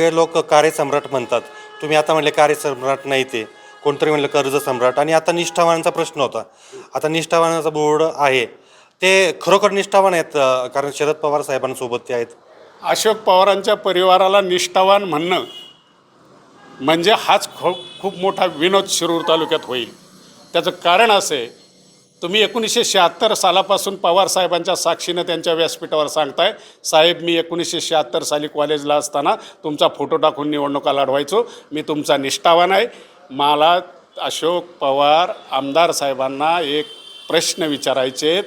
सगळे लोक कार्यसम्राट म्हणतात. तुम्ही आता म्हणले कार्यसम्राट नाही ते. कोणतरी म्हणलं कर्ज सम्राट. आणि आता निष्ठावानाचा प्रश्न होता. आता निष्ठावानाचा बोर्ड आहे. ते खरोखर निष्ठावान आहेत कारण शरद पवार साहेबांसोबत ते आहेत? अशोक पवारांच्या परिवाराला निष्ठावान म्हणणं म्हणजे हाच खूप खूप मोठा विनोद शिरूर तालुक्यात होईल. त्याचं कारण असं आहे तुम्ही एकोणीसशे शहात्तर सालापासून पवार साहेबांच्या साक्षीनं त्यांच्या व्यासपीठावर सांगताय. साहेब मी एकोणीसशे शहात्तर साली कॉलेजला असताना तुमचा फोटो टाकून निवडणुका लढवायचो. मी तुमचा निष्ठावान आहे. मला अशोक पवार आमदार साहेबांना एक प्रश्न विचारायचे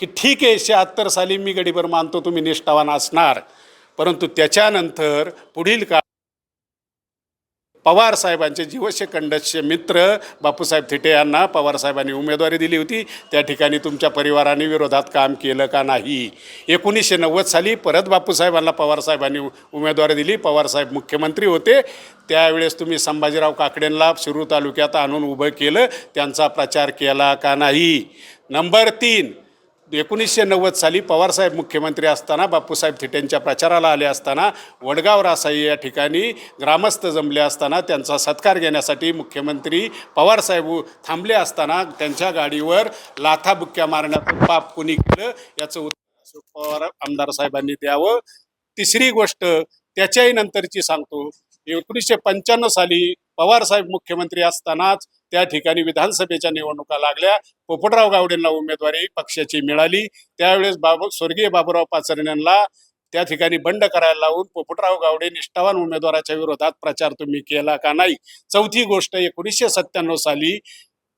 की ठीक आहे शहात्तर साली मी गडीभर मानतो तुम्ही निष्ठावान असणार. परंतु त्याच्यानंतर पुढील का पवार साहेबांचे जीवशेखंडचे मित्र बापूसाहेब थिटे यांना पवार साहेबांनी उमेदवारी दिली होती. त्या ठिकाणी तुमच्या परिवाराने विरोधात काम केलं का नाही? एकोणीसशे नव्वद साली परत बापूसाहेबांना पवार साहेबांनी उमेदवारी दिली. पवारसाहेब मुख्यमंत्री होते. त्यावेळेस तुम्ही संभाजीराव काकडेंना शिरूर तालुक्यात आणून उभं केलं. त्यांचा प्रचार केला का नाही? नंबर तीन एकोणीसशे नव्वद साली पवारसाहेब मुख्यमंत्री असताना बापूसाहेब थिटेंच्या प्रचाराला आले असताना वडगाव रासाई या ठिकाणी ग्रामस्थ जमले असताना त्यांचा सत्कार घेण्यासाठी मुख्यमंत्री पवारसाहेब थांबले असताना त्यांच्या गाडीवर लाथाबुक्क्या मारण्याचं पाप कुणी केलं याचं उत्तर अशोक पवार आमदार साहेबांनी द्यावं. तिसरी गोष्ट त्याच्याही नंतरची सांगतो एकोणीसशे पंच्याण्णव साली पवारसाहेब मुख्यमंत्री असतानाच त्या ठिकाणी विधानसभेच्या निवडणुका लागल्या. पोपटराव गावडेंना उमेदवारी पक्षाची मिळाली. त्यावेळेस बाबू स्वर्गीय बाबूराव पाचरण्यांना त्या ठिकाणी बंड करायला लावून पोपटराव गावडे निष्ठावान उमेदवाराच्या विरोधात प्रचार तुम्ही केला का नाही? चौथी गोष्ट एकोणीसशे सत्त्याण्णव साली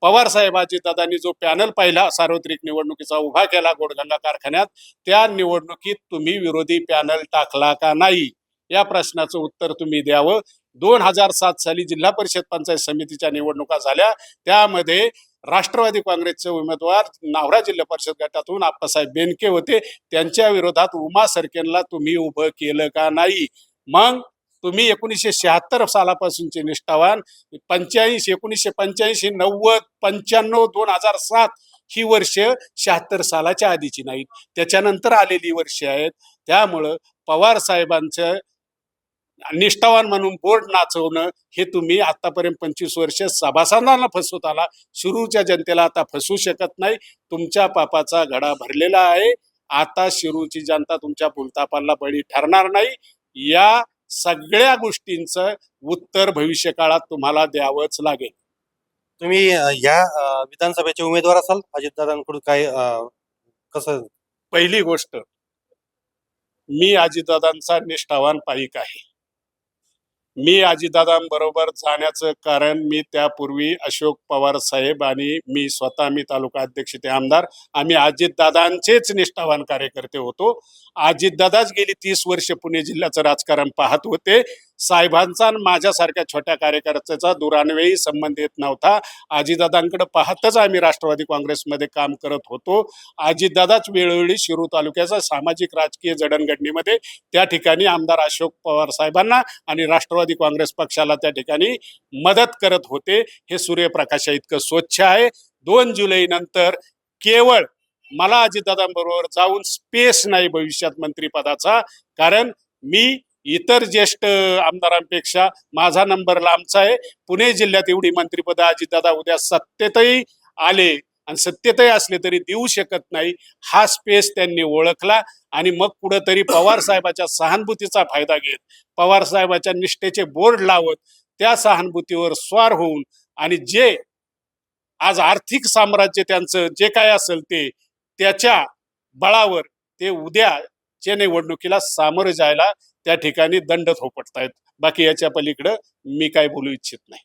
पवार साहेबाजी दादांनी जो पॅनल पाहिला सार्वत्रिक निवडणुकीचा उभा केला गोडगंगा कारखान्यात त्या निवडणुकीत तुम्ही विरोधी पॅनल टाकला का नाही? या प्रश्नाचं उत्तर तुम्ही द्यावं. दोन हजार सात साली जिल्हा परिषद पंचायत समितीच्या निवडणुका झाल्या. त्यामध्ये राष्ट्रवादी काँग्रेसचे उमेदवार नावरा जिल्हा परिषद गटातून आप्पासाहेब बेनके होते. त्यांच्या विरोधात उमा सरकेनला तुम्ही उभं केलं का नाही? मग तुम्ही एकोणीसशे शहात्तर सालापासूनचे निष्ठावान पंच्याऐंशी एकोणीसशे पंच्याऐंशी नव्वद पंच्याण्णव दोन हजार सात ही वर्ष शहात्तर सालाच्या आधीची नाहीत. त्याच्यानंतर आलेली वर्षे आहेत. त्यामुळं पवार साहेबांचं निष्ठावान म्हणून बोर्ड नाचवणं हे तुम्ही आतापर्यंत पंचवीस वर्ष सभासदांना फसवत आला. शिरूरच्या जनतेला आता फसवू शकत नाही. तुमच्या पापाचा घडा भरलेला आहे. आता शिरूरची जनता तुमच्या भूलतापाला बळी ठरणार नाही. या सगळ्या गोष्टींचं उत्तर भविष्य काळात तुम्हाला द्यावंच लागेल. तुम्ही या विधानसभेचे उमेदवार असाल अजितदादांकडून काय कसं? पहिली गोष्ट मी अजितदादांचा निष्ठावान पाईक आहे. मी आजीदादांबरोबर जाण्याचं कारण मी त्यापूर्वी अशोक पवार साहेब आणि मी स्वतः मी तालुका अध्यक्ष ते आमदार. आम्ही अजितदादांचेच निष्ठावान कार्यकर्ते होतो. अजितदादाच गेली तीस वर्ष पुणे जिल्ह्याचं राजकारण पाहत होते. साहेबांचा आणि माझ्यासारख्या छोट्या कार्यकर्त्याचा दुरान्वयी संबंध येत नव्हता. आजीदादांकडे पाहतच आम्ही राष्ट्रवादी काँग्रेसमध्ये काम करत होतो. आजीदादाच वेळोवेळी शिरू तालुक्याचा सामाजिक राजकीय जडणघडणीमध्ये त्या ठिकाणी आमदार अशोक पवार साहेबांना आणि राष्ट्रवादी काँग्रेस पक्षाला त्या ठिकाणी मदत करत होते. हे सूर्यप्रकाशा इतकं स्वच्छ आहे. दोन जुलै नंतर केवळ मला अजितदादांबरोबर जाऊन स्पेस नाही भविष्यात मंत्रिपदाचा. कारण मी इतर ज्येष्ठ आमदारांपेक्षा माझा नंबर लांबचा आहे. पुणे जिल्ह्यात एवढी मंत्रिपद अजितदादा उद्या सत्तेतही आले आणि सत्तेतही असले तरी देऊ शकत नाही. हा स्पेस त्यांनी ओळखला आणि मग कुठंतरी पवार साहेबाच्या सहानुभूतीचा फायदा घेत पवार साहेबाच्या निष्ठेचे बोर्ड लावत त्या सहानुभूतीवर स्वार होऊन आणि जे आज आर्थिक साम्राज्य त्यांचं जे काय असेल ते त्याच्या बळावर ते उद्या चे निवडणुकीला सामोरे जायला त्या ठिकाणी दंड थोपटतायत. बाकी याच्या पलीकडं मी काय बोलू इच्छित नाही.